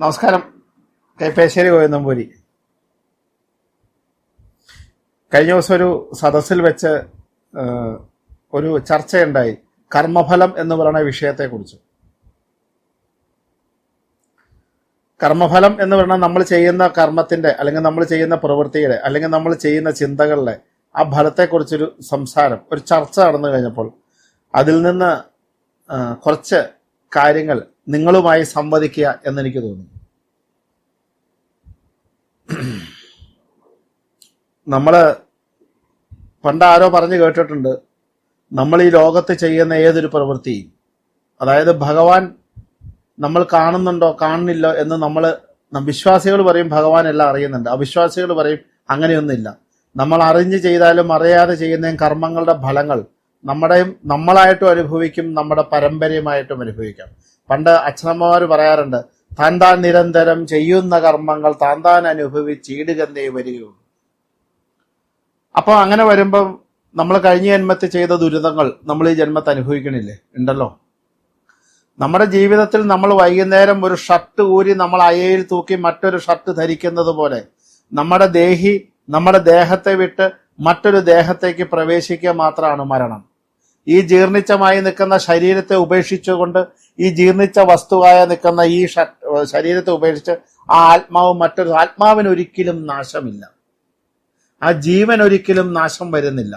നമസ്കാരം. കൈപ്പേശ്ശേരി ഗോവിന്ദമ്പൂരി കഴിഞ്ഞ ദിവസം ഒരു സദസ്സിൽ വെച്ച് ഒരു ചർച്ചയുണ്ടായി. കർമ്മഫലം എന്ന് പറയുന്ന വിഷയത്തെക്കുറിച്ച്. കർമ്മഫലം എന്ന് പറഞ്ഞാൽ നമ്മൾ ചെയ്യുന്ന കർമ്മത്തിന്റെ അല്ലെങ്കിൽ നമ്മൾ ചെയ്യുന്ന പ്രവൃത്തിയുടെ അല്ലെങ്കിൽ നമ്മൾ ചെയ്യുന്ന ചിന്തകളുടെ ആ ഫലത്തെക്കുറിച്ചൊരു സംസാരം ഒരു ചർച്ച നടന്നു കഴിഞ്ഞപ്പോൾ അതിൽ നിന്ന് കുറച്ച് കാര്യങ്ങൾ നിങ്ങളുമായി സംവദിക്കുക എന്നെനിക്ക് തോന്നി നമ്മൾ പണ്ട് ആരോ പറഞ്ഞു കേട്ടിട്ടുണ്ട് നമ്മൾ ഈ ലോകത്ത് ചെയ്യുന്ന ഏതൊരു പ്രവൃത്തിയും അതായത് ഭഗവാൻ നമ്മൾ കാണുന്നുണ്ടോ കാണുന്നില്ലോ എന്ന് നമ്മൾ വിശ്വാസികൾ പറയും ഭഗവാൻ എല്ലാം അറിയുന്നുണ്ട്. അവിശ്വാസികൾ പറയും അങ്ങനെയൊന്നുമില്ല. നമ്മൾ അറിഞ്ഞു ചെയ്താലും അറിയാതെ ചെയ്യുന്ന കർമ്മങ്ങളുടെ ഫലങ്ങൾ. നമ്മുടെയും നമ്മളായിട്ടും അനുഭവിക്കും നമ്മുടെ പരമ്പരയുമായിട്ടും അനുഭവിക്കാം. പണ്ട് അച്ഛനമ്മമാർ പറയാറുണ്ട് താൻ താൻ നിരന്തരം ചെയ്യുന്ന കർമ്മങ്ങൾ താൻ താൻ അനുഭവിച്ചിടുകന്നേ വരികയുള്ളൂ. അപ്പൊ അങ്ങനെ വരുമ്പം നമ്മൾ കഴിഞ്ഞ ജന്മത്തിൽ ചെയ്ത ദുരിതങ്ങൾ നമ്മൾ ഈ ജന്മത്തെ അനുഭവിക്കണില്ലേ? ഉണ്ടല്ലോ. നമ്മുടെ ജീവിതത്തിൽ നമ്മൾ വൈകുന്നേരം ഒരു ഷർട്ട് ഊരി നമ്മൾ അയയിൽ തൂക്കി മറ്റൊരു ഷർട്ട് ധരിക്കുന്നത് പോലെ നമ്മുടെ ദേഹി നമ്മുടെ ദേഹത്തെ വിട്ട് മറ്റൊരു ദേഹത്തേക്ക് പ്രവേശിക്കുക മാത്രമാണ് മരണം. ഈ ജീർണിച്ചമായി നിൽക്കുന്ന ശരീരത്തെ ഉപേക്ഷിച്ചുകൊണ്ട് ഈ ജീർണിച്ച വസ്തുവായ നിൽക്കുന്ന ഈ ശരീരത്തെ ഉപേക്ഷിച്ച് ആ ആത്മാവ് മറ്റൊരു ആത്മാവിന് ഒരിക്കലും നാശമില്ല. ആ ജീവൻ ഒരിക്കലും നാശം വരുന്നില്ല.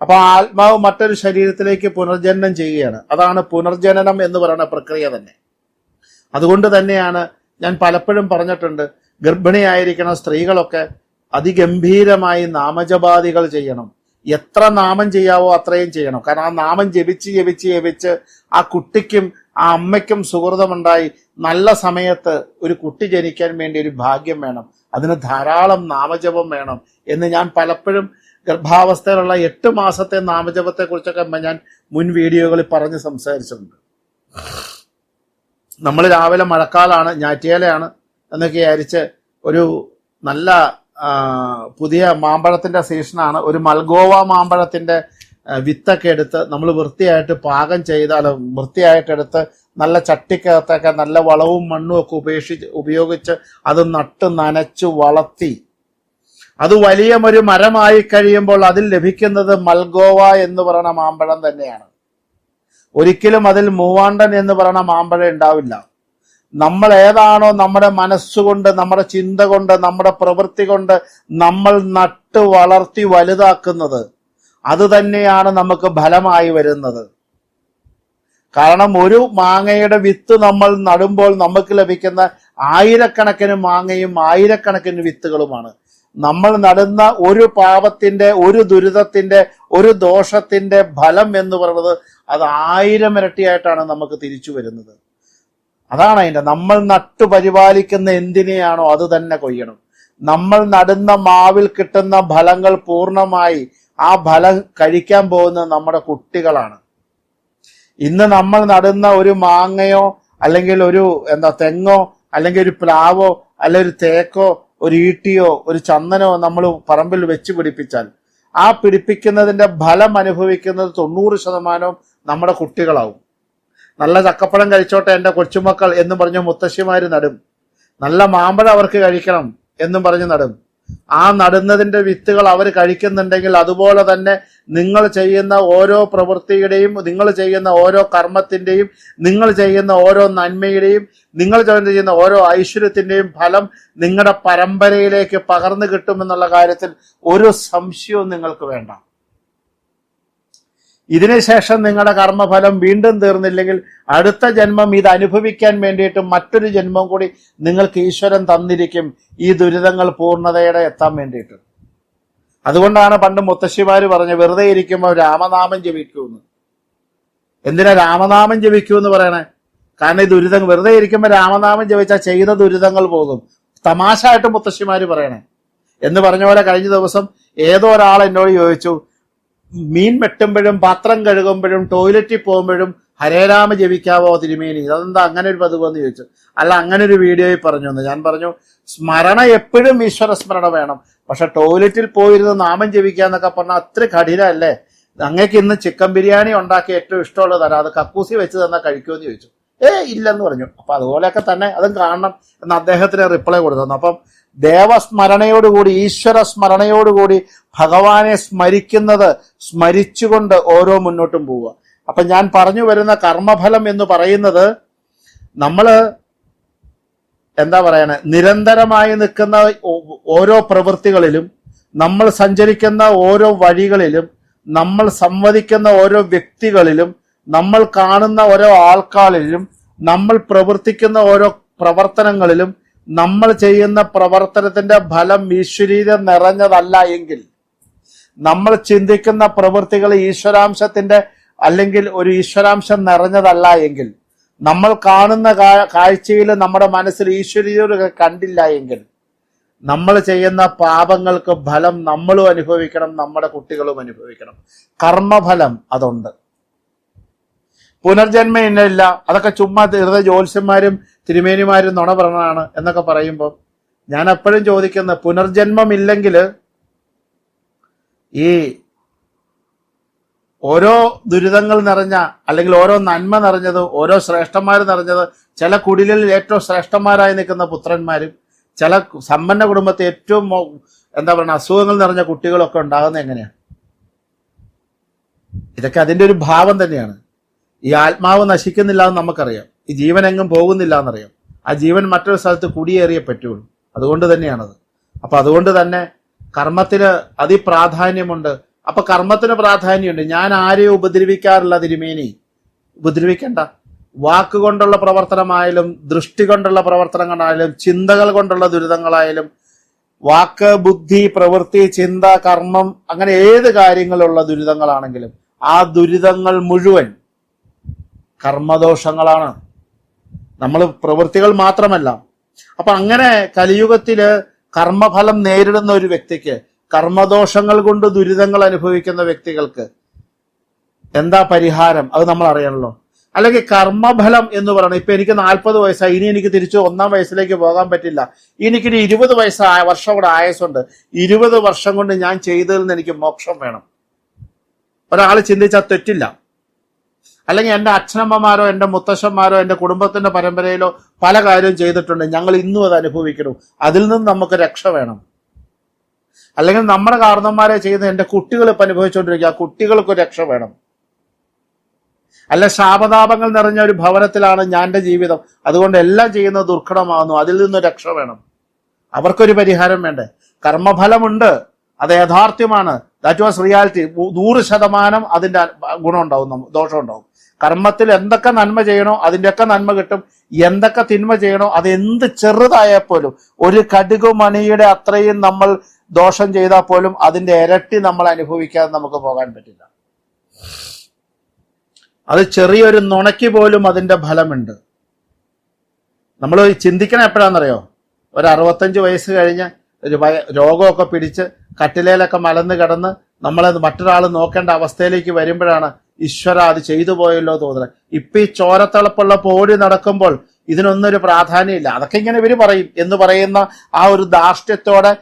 അപ്പൊ ആ ആത്മാവ് മറ്റൊരു ശരീരത്തിലേക്ക് പുനർജനനം ചെയ്യുകയാണ്. അതാണ് പുനർജനനം എന്ന് പറയുന്ന പ്രക്രിയ തന്നെ. അതുകൊണ്ട് തന്നെയാണ് ഞാൻ പലപ്പോഴും പറഞ്ഞിട്ടുണ്ട് ഗർഭിണിയായിരിക്കുന്ന സ്ത്രീകളൊക്കെ അതിഗംഭീരമായി നാമജപാദികൾ ചെയ്യണം. എത്ര നാമം ചെയ്യാവോ അത്രയും ചെയ്യണം. കാരണം ആ നാമം ജപിച്ച് ജപിച്ച് ജപിച്ച് ആ കുട്ടിക്കും ആ അമ്മയ്ക്കും സുഹൃതമുണ്ടായി നല്ല സമയത്ത് ഒരു കുട്ടി ജനിക്കാൻ വേണ്ടി ഒരു ഭാഗ്യം വേണം. അതിന് ധാരാളം നാമജപം വേണം എന്ന് ഞാൻ പലപ്പോഴും ഗർഭാവസ്ഥയിലുള്ള എട്ട് മാസത്തെ നാമജപത്തെ കുറിച്ചൊക്കെ ഞാൻ മുൻ വീഡിയോകളിൽ പറഞ്ഞ് സംസാരിച്ചിട്ടുണ്ട്. നമ്മൾ രാവിലെ മഴക്കാലാണ് ഞാറ്റിയാലയാണ് എന്നൊക്കെ വിചാരിച്ച് ഒരു നല്ല പുതിയ മാമ്പഴത്തിന്റെ സീസണാണ്. ഒരു മൽഗോവ മാമ്പഴത്തിന്റെ വിത്തൊക്കെ എടുത്ത് നമ്മൾ വൃത്തിയായിട്ട് പാകം ചെയ്ത് അല്ല വൃത്തിയായിട്ട് എടുത്ത് നല്ല ചട്ടിക്കകത്തൊക്കെ നല്ല വളവും മണ്ണും ഒക്കെ ഉപേക്ഷിച്ച് ഉപയോഗിച്ച് അത് നട്ട് നനച്ചു വളർത്തി. അത് വലിയ ഒരു മരമായി കഴിയുമ്പോൾ അതിൽ ലഭിക്കുന്നത് മൽഗോവ എന്ന് പറയുന്ന മാമ്പഴം തന്നെയാണ്. ഒരിക്കലും അതിൽ മൂവാണ്ടൻ എന്ന് പറയുന്ന മാമ്പഴം ഉണ്ടാവില്ല. നമ്മൾ ഏതാണോ നമ്മുടെ മനസ്സുകൊണ്ട് നമ്മുടെ ചിന്ത കൊണ്ട് നമ്മുടെ പ്രവൃത്തി കൊണ്ട് നമ്മൾ നട്ട് വളർത്തി വലുതാക്കുന്നത്. അത് തന്നെയാണ് നമുക്ക് ഫലമായി വരുന്നത്. കാരണം ഒരു മാങ്ങയുടെ വിത്ത് നമ്മൾ നടുമ്പോൾ നമുക്ക് ലഭിക്കുന്ന ആയിരക്കണക്കിന് മാങ്ങയും ആയിരക്കണക്കിന് വിത്തുകളുമാണ്. നമ്മൾ നടുന്ന ഒരു പാപത്തിന്റെ ഒരു ദുരിതത്തിന്റെ ഒരു ദോഷത്തിന്റെ ഫലം എന്ന് പറയുന്നത് അത് ആയിരം ഇരട്ടിയായിട്ടാണ് നമുക്ക് തിരിച്ചു വരുന്നത്. അതാണ് അതിന്റെ നമ്മൾ നട്ടു പരിപാലിക്കുന്ന എന്തിനെയാണോ അത് തന്നെ കൊയ്യണം. നമ്മൾ നടുന്ന മാവിൽ കിട്ടുന്ന ഫലങ്ങൾ പൂർണമായി ആ ഫലം കഴിക്കാൻ പോകുന്നത് നമ്മുടെ കുട്ടികളാണ്. ഇന്ന് നമ്മൾ നടുന്ന ഒരു മാങ്ങയോ അല്ലെങ്കിൽ ഒരു എന്താ തെങ്ങോ അല്ലെങ്കിൽ ഒരു പ്ലാവോ അല്ലെ ഒരു തേക്കോ ഒരു ഈട്ടിയോ ഒരു ചന്ദനോ നമ്മൾ പറമ്പിൽ വെച്ച് പിടിപ്പിച്ചാൽ ആ പിടിപ്പിക്കുന്നതിന്റെ ഫലം അനുഭവിക്കുന്നത് തൊണ്ണൂറ് ശതമാനവും നമ്മുടെ കുട്ടികളാവും. നല്ല ചക്കപ്പഴം കഴിച്ചോട്ടെ എന്റെ കൊച്ചുമക്കൾ എന്നും പറഞ്ഞ് മുത്തശ്ശിമാർ നടും. നല്ല മാമ്പഴം അവർക്ക് കഴിക്കണം എന്നും പറഞ്ഞ് നടും. ആ നടുന്നതിന്റെ വിത്തുകൾ അവർ കഴിക്കുന്നുണ്ടെങ്കിൽ അതുപോലെ തന്നെ നിങ്ങൾ ചെയ്യുന്ന ഓരോ പ്രവൃത്തിയുടെയും നിങ്ങൾ ചെയ്യുന്ന ഓരോ കർമ്മത്തിന്റെയും നിങ്ങൾ ചെയ്യുന്ന ഓരോ നന്മയുടെയും നിങ്ങൾ ചെയ്യുന്ന ഓരോ ഐശ്വര്യത്തിന്റെയും ഫലം നിങ്ങളുടെ പരമ്പരയിലേക്ക് പകർന്നു കിട്ടുമെന്നുള്ള കാര്യത്തിൽ ഒരു സംശയവും നിങ്ങൾക്ക് വേണ്ട. ഇതിനുശേഷം നിങ്ങളുടെ കർമ്മഫലം വീണ്ടും തീർന്നില്ലെങ്കിൽ അടുത്ത ജന്മം ഇത് അനുഭവിക്കാൻ വേണ്ടിയിട്ട് മറ്റൊരു ജന്മം കൂടി നിങ്ങൾക്ക് ഈശ്വരൻ തന്നിരിക്കും. ഈ ദുരിതങ്ങൾ പൂർണതയുടെ എത്താൻ വേണ്ടിയിട്ട്. അതുകൊണ്ടാണ് പണ്ട് മുത്തശ്ശിമാർ പറഞ്ഞ് വെറുതെ ഇരിക്കുമ്പോൾ രാമനാമം ജപിക്കൂന്ന്. എന്തിനാ രാമനാമം ജപിക്കൂ എന്ന് പറയണേ? കാരണം ഈ ദുരിതങ്ങൾ വെറുതെ ഇരിക്കുമ്പോൾ രാമനാമം ജപിച്ചാൽ ചെയ്ത ദുരിതങ്ങൾ പോകും. തമാശ ആയിട്ട് മുത്തശ്ശിമാര് പറയണേ. എന്ന് പറഞ്ഞ പോലെ കഴിഞ്ഞ ദിവസം ഏതോ ഒരാൾ എന്നോട് ചോദിച്ചു മീൻ വെട്ടുമ്പോഴും പാത്രം കഴുകുമ്പോഴും ടോയ്ലറ്റിൽ പോകുമ്പോഴും ഹരേരാമ ജപിക്കാവോ തിരുമേനി? അതെന്താ അങ്ങനെ ഒരു പതിവ് എന്ന് ചോദിച്ചു. അല്ല അങ്ങനെ ഒരു വീഡിയോയിൽ പറഞ്ഞു എന്ന് ഞാൻ പറഞ്ഞു സ്മരണ എപ്പോഴും ഈശ്വര സ്മരണ വേണം. പക്ഷെ ടോയ്ലറ്റിൽ പോയിരുന്ന് നാമം ജപിക്കുക എന്നൊക്കെ പറഞ്ഞാൽ അത്ര കഠിനല്ലേ അങ്ങേക്ക് ഇന്ന് ചിക്കൻ ബിരിയാണി ഉണ്ടാക്കി ഏറ്റവും ഇഷ്ടമുള്ളത് തരാം അത് കക്കൂസി വെച്ച് തന്നാൽ കഴിക്കുമെന്ന് ചോദിച്ചു. ഏ ഇല്ലെന്ന് പറഞ്ഞു. അപ്പൊ അതുപോലെയൊക്കെ തന്നെ അതും കാണണം എന്ന് അദ്ദേഹത്തിന് റിപ്ലൈ കൊടുത്തു അപ്പം ദേവസ്മരണയോടുകൂടി ഈശ്വര സ്മരണയോടുകൂടി ഭഗവാനെ സ്മരിക്കുന്നത് സ്മരിച്ചുകൊണ്ട് ഓരോ മുന്നോട്ടും പോവുക. അപ്പൊ ഞാൻ പറഞ്ഞു വരുന്ന കർമ്മഫലം എന്ന് പറയുന്നത് നമ്മൾ എന്താ പറയണേ? നിരന്തരമായി നിൽക്കുന്ന ഓരോ പ്രവൃത്തികളിലും നമ്മൾ സഞ്ചരിക്കുന്ന ഓരോ വഴികളിലും നമ്മൾ സംവദിക്കുന്ന ഓരോ വ്യക്തികളിലും നമ്മൾ കാണുന്ന ഓരോ ആൾക്കാരിലും നമ്മൾ പ്രവർത്തിക്കുന്ന ഓരോ പ്രവർത്തനങ്ങളിലും നമ്മൾ ചെയ്യുന്ന പ്രവർത്തനത്തിന്റെ ഫലം ഈശ്വരീരം നിറഞ്ഞതല്ല എങ്കിൽ നമ്മൾ ചിന്തിക്കുന്ന പ്രവൃത്തികൾ ഈശ്വരാംശത്തിന്റെ അല്ലെങ്കിൽ ഒരു ഈശ്വരാംശം നിറഞ്ഞതല്ല എങ്കിൽ നമ്മൾ കാണുന്ന കാഴ്ചയിൽ നമ്മുടെ മനസ്സിൽ ഈശ്വരീയത കണ്ടില്ല എങ്കിൽ നമ്മൾ ചെയ്യുന്ന പാപങ്ങൾക്ക് ഫലം നമ്മളും അനുഭവിക്കണം നമ്മുടെ കുട്ടികളും അനുഭവിക്കണം. കർമ്മഫലം അതുണ്ട്. പുനർജന്മ അതൊക്കെ ചുമ്മാ വെറുതെ ജ്യോത്സ്യന്മാരും തിരുമേനിമാരും നുണ പറഞ്ഞതാണ് എന്നൊക്കെ പറയുമ്പോൾ ഞാൻ എപ്പോഴും ചോദിക്കുന്ന പുനർജന്മം ഇല്ലെങ്കിൽ ഈ ഓരോ ദുരിതങ്ങൾ നിറഞ്ഞ അല്ലെങ്കിൽ ഓരോ നന്മ നിറഞ്ഞത് ഓരോ ശ്രേഷ്ഠന്മാർ നിറഞ്ഞത് ചില കുടിലിൽ ഏറ്റവും ശ്രേഷ്ഠന്മാരായി നിൽക്കുന്ന പുത്രന്മാരും ചില സമ്പന്ന കുടുംബത്തെ ഏറ്റവും എന്താ പറയുക അസുഖങ്ങൾ നിറഞ്ഞ കുട്ടികളൊക്കെ ഉണ്ടാകുന്നത് എങ്ങനെയാണ്? ഇതൊക്കെ അതിന്റെ ഒരു ഭാവം തന്നെയാണ്. ഈ ആത്മാവ് നശിക്കുന്നില്ല എന്ന് നമുക്കറിയാം. ഈ ജീവൻ എങ്ങും പോകുന്നില്ല എന്നറിയാം. ആ ജീവൻ മറ്റൊരു സ്ഥലത്ത് കുടിയേറിയേ പറ്റുള്ളൂ അതുകൊണ്ട് തന്നെയാണത്. അപ്പൊ അതുകൊണ്ട് തന്നെ കർമ്മത്തിന് അതിപ്രാധാന്യമുണ്ട്. അപ്പൊ കർമ്മത്തിന് പ്രാധാന്യമുണ്ട്. ഞാൻ ആരെയും ഉപദ്രവിക്കാറില്ല തിരുമേനി? ഉപദ്രവിക്കണ്ട. വാക്കുകൊണ്ടുള്ള പ്രവർത്തനമായാലും ദൃഷ്ടി കൊണ്ടുള്ള പ്രവർത്തനങ്ങളായാലും ചിന്തകൾ കൊണ്ടുള്ള ദുരിതങ്ങളായാലും വാക്ക് ബുദ്ധി പ്രവൃത്തി ചിന്ത കർമ്മം അങ്ങനെ ഏത് കാര്യങ്ങളുള്ള ദുരിതങ്ങളാണെങ്കിലും ആ ദുരിതങ്ങൾ മുഴുവൻ കർമ്മദോഷങ്ങളാണ്. നമ്മൾ പ്രവൃത്തികൾ മാത്രമല്ല. അപ്പൊ അങ്ങനെ കലിയുഗത്തിൽ കർമ്മഫലം നേരിടുന്ന ഒരു വ്യക്തിക്ക് കർമ്മദോഷങ്ങൾ കൊണ്ട് ദുരിതങ്ങൾ അനുഭവിക്കുന്ന വ്യക്തികൾക്ക് എന്താ പരിഹാരം? അത് നമ്മൾ അറിയണല്ലോ. അല്ലെങ്കിൽ കർമ്മഫലം എന്ന് പറയണം. ഇപ്പൊ എനിക്ക് നാൽപ്പത് വയസ്സായി. ഇനി എനിക്ക് തിരിച്ചു ഒന്നാം വയസ്സിലേക്ക് പോകാൻ പറ്റില്ല. എനിക്ക് ഇനി ഇരുപത് വയസ്സായ വർഷം കൂടെ ആയസുണ്ട് ഇരുപത് വർഷം കൊണ്ട് ഞാൻ ചെയ്തതിൽ നിന്ന് എനിക്ക് മോക്ഷം വേണം. ഒരാൾ ചിന്തിച്ചാൽ തെറ്റില്ല. അല്ലെങ്കിൽ എന്റെ അച്ഛനമ്മമാരോ എന്റെ മുത്തശ്ശന്മാരോ എന്റെ കുടുംബത്തിന്റെ പരമ്പരയിലോ പല കാര്യവും ചെയ്തിട്ടുണ്ട്. ഞങ്ങൾ ഇന്നും അത് അനുഭവിക്കണം അതിൽ നിന്ന് നമുക്ക് രക്ഷ വേണം. അല്ലെങ്കിൽ നമ്മുടെ കാരണന്മാരെ ചെയ്യുന്ന എന്റെ കുട്ടികൾ ഇപ്പം അനുഭവിച്ചുകൊണ്ടിരിക്കുക. ആ കുട്ടികൾക്ക് രക്ഷ വേണം. അല്ല ശാപതാപങ്ങൾ നിറഞ്ഞ ഒരു ഭവനത്തിലാണ് ഞാൻ എന്റെ ജീവിതം. അതുകൊണ്ട് എല്ലാം ചെയ്യുന്നത് ദുർഘടമാകുന്നു. അതിൽ നിന്ന് രക്ഷ വേണം. അവർക്കൊരു പരിഹാരം വേണ്ടേ? കർമ്മഫലമുണ്ട്. അത് യഥാർത്ഥ്യമാണ്. ദാറ്റ് വാസ് റിയാലിറ്റി നൂറ് ശതമാനം അതിന്റെ ഗുണം ഉണ്ടാവും ദോഷം ഉണ്ടാവും കർമ്മത്തിൽ എന്തൊക്കെ നന്മ ചെയ്യണോ അതിന്റെയൊക്കെ നന്മ കിട്ടും. എന്തൊക്കെ തിന്മ ചെയ്യണോ അത് എന്ത് ചെറുതായാൽ പോലും ഒരു കടുകു മണിയുടെ അത്രയും നമ്മൾ ദോഷം ചെയ്താൽ പോലും അതിന്റെ ഇരട്ടി നമ്മൾ അനുഭവിക്കാതെ നമുക്ക് പോകാൻ പറ്റില്ല. അത് ചെറിയൊരു നുണയ്ക്ക് പോലും അതിന്റെ ഫലമുണ്ട്. നമ്മൾ ചിന്തിക്കണം എപ്പോഴാണെന്നറിയോ? ഒരു അറുപത്തഞ്ച് വയസ്സ് കഴിഞ്ഞ് രോഗമൊക്കെ പിടിച്ച് കട്ടിലേലൊക്കെ മലന്ന് കിടന്ന് നമ്മളത് മറ്റൊരാൾ നോക്കേണ്ട അവസ്ഥയിലേക്ക് വരുമ്പോഴാണ് ഈശ്വര അത് ചെയ്തു പോയല്ലോ തോന്നുന്നത്. ഇപ്പൊ ഈ ചോരത്തിളപ്പുള്ള പോടി നടക്കുമ്പോൾ ഇതിനൊന്നൊരു പ്രാധാന്യമില്ല. അതൊക്കെ ഇങ്ങനെ ഇവർ പറയും എന്ന് പറയുന്ന ആ ഒരു ധാർഷ്ട്യത്തോടെ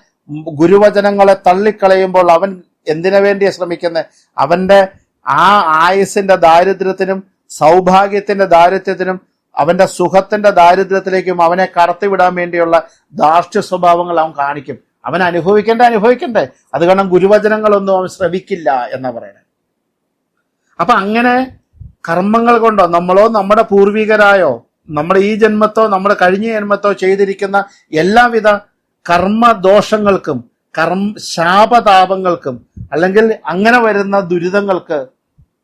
ഗുരുവചനങ്ങളെ തള്ളിക്കളയുമ്പോൾ അവൻ എന്തിനു വേണ്ടിയാ ശ്രമിക്കുന്നത് അവന്റെ ആ ആയുസിന്റെ ദാരിദ്ര്യത്തിനും സൗഭാഗ്യത്തിന്റെ ദാരിദ്ര്യത്തിനും അവന്റെ സുഖത്തിന്റെ ദാരിദ്ര്യത്തിലേക്കും അവനെ കടത്തിവിടാൻ വേണ്ടിയുള്ള ധാർഷ്ട്യ സ്വഭാവങ്ങൾ അവൻ കാണിക്കും. അവൻ അനുഭവിക്കേണ്ട അനുഭവിക്കണ്ടേ. അത് കാരണം ഗുരുവചനങ്ങളൊന്നും അവൻ ശ്രവിക്കില്ല എന്നാ പറയണേ. അപ്പൊ അങ്ങനെ കർമ്മങ്ങൾ കൊണ്ടോ നമ്മളോ നമ്മുടെ പൂർവികരായോ നമ്മുടെ ഈ ജന്മത്തോ നമ്മുടെ കഴിഞ്ഞ ജന്മത്തോ ചെയ്തിരിക്കുന്ന എല്ലാവിധ കർമ്മദോഷങ്ങൾക്കും കർമ്മ ശാപതാപങ്ങൾക്കും അല്ലെങ്കിൽ അങ്ങനെ വരുന്ന ദുരിതങ്ങൾക്ക്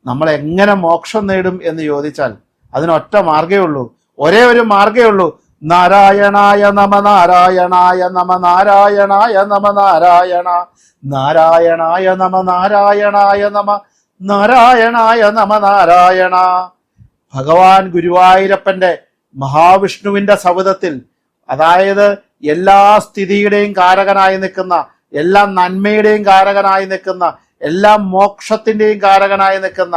നമ്മൾ എങ്ങനെ മോക്ഷം നേടും എന്ന് ചോദിച്ചാൽ അതിനൊറ്റ മാർഗേ ഉള്ളൂ. ഒരേ ഒരു മാർഗേ ഉള്ളൂ. നാരായണായ നമ നാരായണായ നമ നാരായണായ നമ നാരായണ. നാരായണായ നമ നാരായണായ നമ നാരായണായ നമ നാരായണ. ഭഗവാൻ ഗുരുവായൂരപ്പന്റെ മഹാവിഷ്ണുവിന്റെ സവിധത്തിൽ അതായത് എല്ലാ സ്ഥിതിയുടെയും കാരകനായി നിൽക്കുന്ന എല്ലാ നന്മയുടെയും കാരകനായി നിൽക്കുന്ന എല്ലാ മോക്ഷത്തിന്റെയും കാരകനായി നിൽക്കുന്ന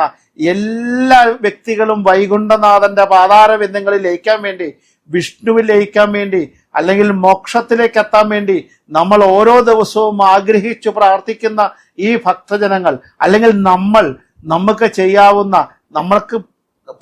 എല്ലാ വ്യക്തികളും വൈകുണ്ഠനാഥന്റെ പാതാര ബിന്ദങ്ങളിൽ ലയിക്കാൻ വേണ്ടി വിഷ്ണുവിൽ ലയിക്കാൻ വേണ്ടി അല്ലെങ്കിൽ മോക്ഷത്തിലേക്ക് എത്താൻ വേണ്ടി നമ്മൾ ഓരോ ദിവസവും ആഗ്രഹിച്ചു പ്രാർത്ഥിക്കുന്ന ഈ ഭക്തജനങ്ങൾ അല്ലെങ്കിൽ നമ്മൾ നമുക്ക് ചെയ്യാവുന്ന നമ്മൾക്ക്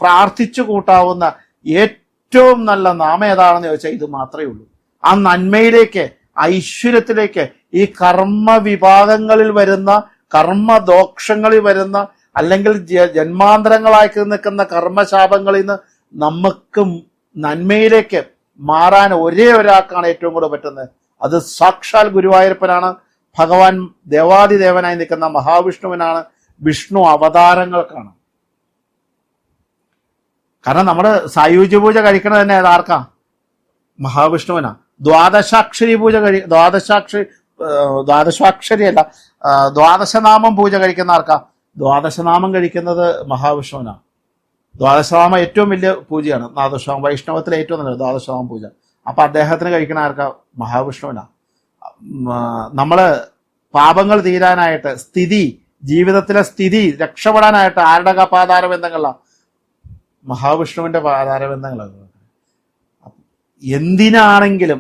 പ്രാർത്ഥിച്ചു കൂട്ടാവുന്ന ഏറ്റവും നല്ല നാമം ഏതാണെന്ന് ചോദിച്ചാൽ ഇത് മാത്രമേ ഉള്ളൂ. ആ നന്മയിലേക്ക് ഐശ്വര്യത്തിലേക്ക് ഈ കർമ്മ വിഭാഗങ്ങളിൽ വരുന്ന കർമ്മദോഷങ്ങളിൽ വരുന്ന അല്ലെങ്കിൽ ജന്മാന്തരങ്ങളായി നിൽക്കുന്ന കർമ്മശാപങ്ങളിൽ നിന്ന് നമുക്ക് നന്മയിലേക്ക് മാറാൻ ഒരേ ഒരാൾക്കാണ് ഏറ്റവും കൂടുതൽ പറ്റുന്നത്. അത് സാക്ഷാൽ ഗുരുവായൂരപ്പനാണ്. ഭഗവാൻ ദേവാദിദേവനായി നിൽക്കുന്ന മഹാവിഷ്ണുവിനാണ്. വിഷ്ണു അവതാരങ്ങൾക്കാണ്. കാരണം നമ്മൾ സായുജ്യ പൂജ കഴിക്കണത് തന്നെ ആർക്കാ? മഹാവിഷ്ണുവിനാ. ദ്വാദശാക്ഷരി പൂജ കഴി ദ്വാദശാക്ഷരി ദ്വാദശാക്ഷരി അല്ല ദ്വാദശനാമം പൂജ കഴിക്കുന്ന ആർക്കാ? ദ്വാദശനാമം കഴിക്കുന്നത് മഹാവിഷ്ണുവിനാ. ദ്വാദശനാമം ഏറ്റവും വലിയ പൂജയാണ്. ദ്വാദശനാമം വൈഷ്ണവത്തിലെ ഏറ്റവും നല്ലത് ദ്വാദശനാമം പൂജ. അപ്പൊ അദ്ദേഹത്തിന് കഴിക്കുന്ന ആർക്കാ? മഹാവിഷ്ണുവിനാ. നമ്മൾ പാപങ്ങൾ തീരാനായിട്ട് സ്ഥിതി ജീവിതത്തിലെ സ്ഥിതി രക്ഷപ്പെടാനായിട്ട് ആരുടെ പാതാരബന്ധങ്ങളാണ് മഹാവിഷ്ണുവിന്റെ പാതാരബന്ധങ്ങളാണ് എന്തിനാണെങ്കിലും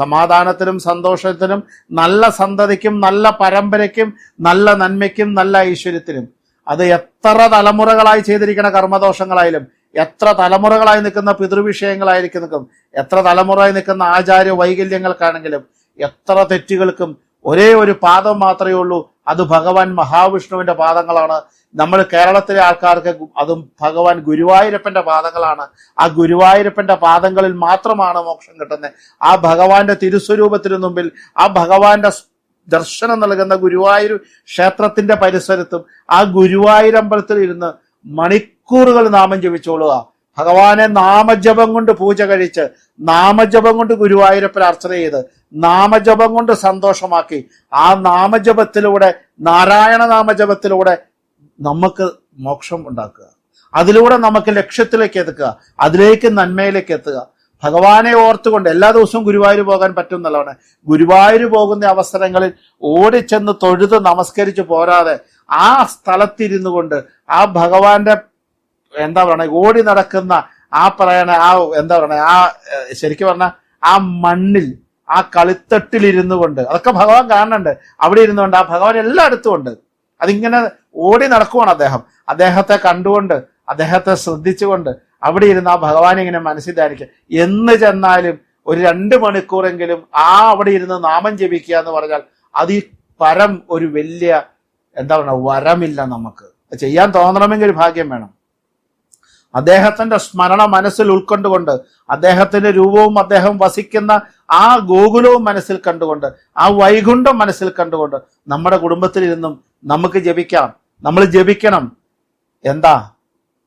സമാധാനത്തിനും സന്തോഷത്തിനും നല്ല സന്തതിക്കും നല്ല പരമ്പരയ്ക്കും നല്ല നന്മയ്ക്കും നല്ല ഐശ്വര്യത്തിനും അത് എത്ര തലമുറകളായി ചെയ്തിരിക്കുന്ന കർമ്മദോഷങ്ങളായാലും എത്ര തലമുറകളായി നിൽക്കുന്ന പിതൃവിഷയങ്ങളായിരിക്കും നിൽക്കും എത്ര തലമുറയായി നിൽക്കുന്ന ആചാര്യ വൈകല്യങ്ങൾക്കാണെങ്കിലും എത്ര തെറ്റുകൾക്കും ഒരേ ഒരു പാദം മാത്രമേ ഉള്ളൂ. അത് ഭഗവാൻ മഹാവിഷ്ണുവിന്റെ പാദങ്ങളാണ്. നമ്മൾ കേരളത്തിലെ ആൾക്കാർക്ക് അതും ഭഗവാൻ ഗുരുവായൂരപ്പന്റെ പാദങ്ങളാണ്. ആ ഗുരുവായൂരപ്പന്റെ പാദങ്ങളിൽ മാത്രമാണ് മോക്ഷം കിട്ടുന്നത്. ആ ഭഗവാന്റെ തിരുസ്വരൂപത്തിനു മുമ്പിൽ ആ ഭഗവാന്റെ ദർശനം നൽകുന്ന ഗുരുവായൂർ ക്ഷേത്രത്തിന്റെ പരിസരത്തും ആ ഗുരുവായൂരമ്പലത്തിൽ ഇരുന്ന് മണിക്കൂറുകൾ നാമം ജപിച്ചോളുക. ഭഗവാനെ നാമജപം കൊണ്ട് പൂജ കഴിച്ച് നാമജപം കൊണ്ട് ഗുരുവായൂരപ്പൻ അർച്ചന ചെയ്ത് നാമജപം കൊണ്ട് സന്തോഷമാക്കി. ആ നാമജപത്തിലൂടെ നാരായണ നാമജപത്തിലൂടെ നമുക്ക് മോക്ഷം ഉണ്ടാക്കുക. അതിലൂടെ നമുക്ക് ലക്ഷ്യത്തിലേക്ക് എത്തുക. അതിലേക്ക് നന്മയിലേക്ക് എത്തുക. ഭഗവാനെ ഓർത്തുകൊണ്ട് എല്ലാ ദിവസവും ഗുരുവായൂർ പോകാൻ പറ്റും എന്നുള്ളതാണ്. ഗുരുവായൂർ പോകുന്ന അവസരങ്ങളിൽ ഓടിച്ചെന്ന് തൊഴുത് നമസ്കരിച്ച് പോരാതെ ആ സ്ഥലത്തിരുന്നു കൊണ്ട് ആ ഭഗവാന്റെ എന്താ പറയുക ഓടി നടക്കുന്ന ആ പറയണ ആ എന്താ പറയണേ ആ ശരിക്കും പറഞ്ഞ ആ മണ്ണിൽ ആ കളിത്തട്ടിൽ ഇരുന്നു കൊണ്ട് അതൊക്കെ ഭഗവാൻ കാണുന്നുണ്ട്. അവിടെ ഇരുന്നുകൊണ്ട് ആ ഭഗവാൻ എല്ലായിടത്തും ഉണ്ട് അതിങ്ങനെ ഓടി നടക്കുവാണ് അദ്ദേഹം. അദ്ദേഹത്തെ കണ്ടുകൊണ്ട് അദ്ദേഹത്തെ ശ്രദ്ധിച്ചുകൊണ്ട് അവിടെ ഇരുന്ന് ആ ഭഗവാൻ ഇങ്ങനെ മനസ്സിൽ എന്ന് ചെന്നാലും ഒരു രണ്ട് മണിക്കൂറെങ്കിലും ആ അവിടെ ഇരുന്ന് നാമം ജപിക്കുക എന്ന് പറഞ്ഞാൽ അത് പരം ഒരു വലിയ എന്താ പറയുക വരമില്ല നമുക്ക്. ചെയ്യാൻ തോന്നണമെങ്കിൽ ഭാഗ്യം വേണം. അദ്ദേഹത്തിന്റെ സ്മരണ മനസ്സിൽ ഉൾക്കൊണ്ടുകൊണ്ട് അദ്ദേഹത്തിന്റെ രൂപവും അദ്ദേഹം വസിക്കുന്ന ആ ഗോകുലവും മനസ്സിൽ കണ്ടുകൊണ്ട് ആ വൈകുണ്ഠം മനസ്സിൽ കണ്ടുകൊണ്ട് നമ്മുടെ കുടുംബത്തിൽ നിന്നും നമുക്ക് ജപിക്കാം. നമ്മൾ ജപിക്കണം. എന്താ?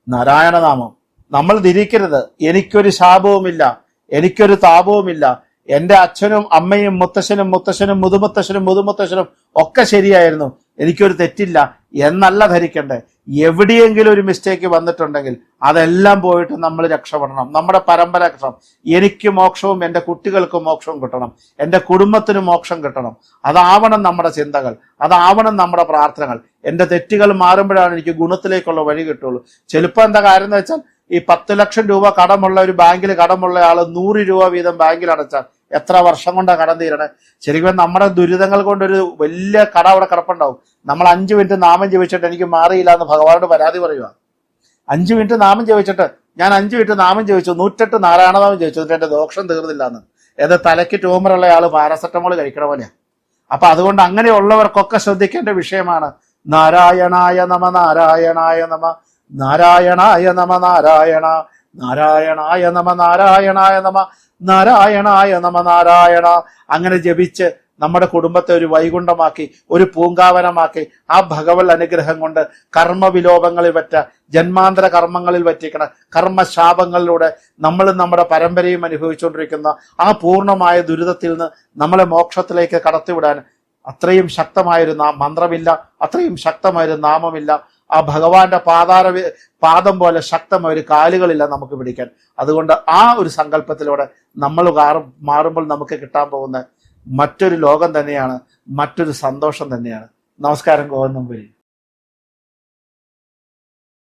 നാരായണനാമം. നമ്മൾ തിരിക്കരുത് എനിക്കൊരു ശാപവുമില്ല. എനിക്കൊരു താപവുമില്ല. എന്റെ അച്ഛനും അമ്മയും മുത്തശ്ശനും മുത്തശ്ശനും മുതുമുത്തശ്ശനും മുതുമുത്തശ്ശനും ഒക്കെ ശരിയായിരുന്നു. എനിക്കൊരു തെറ്റില്ല എന്നല്ല ധരിക്കണ്ടേ. എവിടെയെങ്കിലും ഒരു മിസ്റ്റേക്ക് വന്നിട്ടുണ്ടെങ്കിൽ അതെല്ലാം പോയിട്ട് നമ്മൾ രക്ഷപ്പെടണം. നമ്മുടെ പരമ്പര കിട്ടണം എനിക്ക് മോക്ഷവും എന്റെ കുട്ടികൾക്കും മോക്ഷവും കിട്ടണം. എന്റെ കുടുംബത്തിന് മോക്ഷം കിട്ടണം. അതാവണം നമ്മുടെ ചിന്തകൾ. അതാവണം നമ്മുടെ പ്രാർത്ഥനകൾ. എന്റെ തെറ്റുകൾ മാറുമ്പോഴാണ് എനിക്ക് ഗുണത്തിലേക്കുള്ള വഴി കിട്ടുള്ളൂ. ചിലപ്പോൾ എന്താ കാര്യം എന്ന് വെച്ചാൽ ഈ പത്ത് ലക്ഷം രൂപ കടമുള്ള ഒരു ബാങ്കിൽ കടമുള്ള ആൾ നൂറ് രൂപ വീതം ബാങ്കിൽ അടച്ചാൽ എത്ര വർഷം കൊണ്ടാണ് കടം തീരണേ? ശരിക്കും നമ്മുടെ ദുരിതങ്ങൾ കൊണ്ടൊരു വലിയ കട അവിടെ കിടപ്പുണ്ടാവും. നമ്മൾ അഞ്ച് മിനിറ്റ് നാമം ജപിച്ചിട്ട് എനിക്ക് മാറിയില്ല എന്ന് ഭഗവാനോട് പരാതി പറയുക അഞ്ച് മിനിറ്റ് നാമം ജപിച്ചിട്ട് ഞാൻ അഞ്ച് മിനിറ്റ് നാമം ജപിച്ചു നൂറ്റെട്ട് നാരായണനാമം ജപിച്ചു എന്നിട്ട് എന്റെ ദോഷം തീർന്നില്ല എന്ന് ഏത് തലയ്ക്ക് ട്യൂമറുള്ള ആൾ പാരസെറ്റമോൾ കഴിക്കണ പോലെയാ. അപ്പൊ അതുകൊണ്ട് അങ്ങനെയുള്ളവർക്കൊക്കെ ശ്രദ്ധിക്കേണ്ട വിഷയമാണ് നാരായണായ നമ നാരായണായ നമ. നാരായണായ നമ നാരായണ നാരായണായ നമ നാരായണായ നമ നാരായണായ നമ നാരായണ. അങ്ങനെ ജപിച്ച് നമ്മുടെ കുടുംബത്തെ ഒരു വൈകുണ്ഠമാക്കി ഒരു പൂങ്കാവനമാക്കി ആ ഭഗവത് അനുഗ്രഹം കൊണ്ട് കർമ്മവിലോപങ്ങളിൽ പറ്റ ജന്മാന്തര കർമ്മങ്ങളിൽ പറ്റിക്കണ കർമ്മശാപങ്ങളിലൂടെ നമ്മൾ നമ്മുടെ പരമ്പരയും അനുഭവിച്ചുകൊണ്ടിരിക്കുന്ന ആ പൂർണമായ ദുരിതത്തിൽ നിന്ന് നമ്മളെ മോക്ഷത്തിലേക്ക് കടത്തിവിടാൻ അത്രയും ശക്തമായൊരു നാ മന്ത്രമില്ല അത്രയും ശക്തമായൊരു നാമമില്ല. ആ ഭഗവാന്റെ പാതാര പാദം പോലെ ശക്തമായ ഒരു കാലുകളില്ല നമുക്ക് പിടിക്കാൻ. അതുകൊണ്ട് ആ ഒരു സങ്കല്പത്തിലൂടെ നമ്മൾ മാറുമ്പോൾ നമുക്ക് കിട്ടാൻ പോകുന്ന മറ്റൊരു ലോകം തന്നെയാണ് മറ്റൊരു സന്തോഷം തന്നെയാണ്. നമസ്കാരം ഗോവൻ നമ്പൂരി